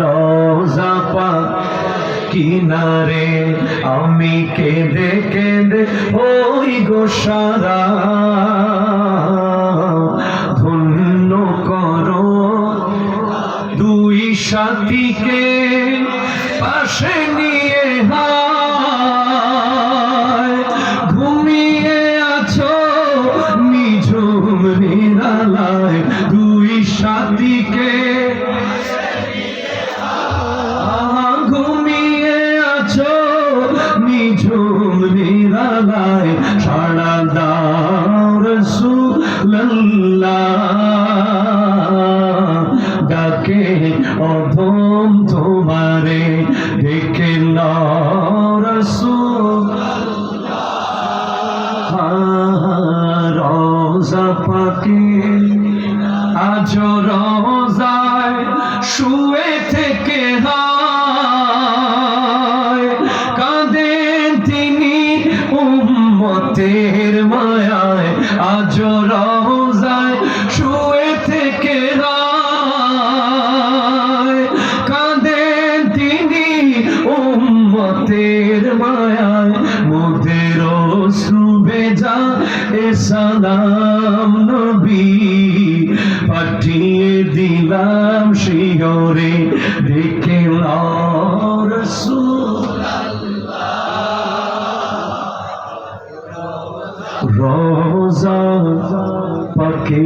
রোজা পাক কিনারে, আমি কেঁদে কেঁদে ওই গো সারা। ধন্য করো দুই সাথীকে পাশে নিয়ে ঘুমিয়ে আছো নিঝুম নিরালায় দুই সাথীকে নিরালায় সাড়া দাও রসুল্লাহ ডাকে অধম তোমারে দেখে রসুল রোজা পাখি আজ রোজায় শুয়ে থেকে উম্মতের মায়ায় আজ রোজায় শুয়ে থেকে কাঁদেন তিনি উম্মতের মায়ায় মোদের সুবেজা এ সালাম নবী। পাঠিয়ে দিলাম শিহরে রোজা পাখি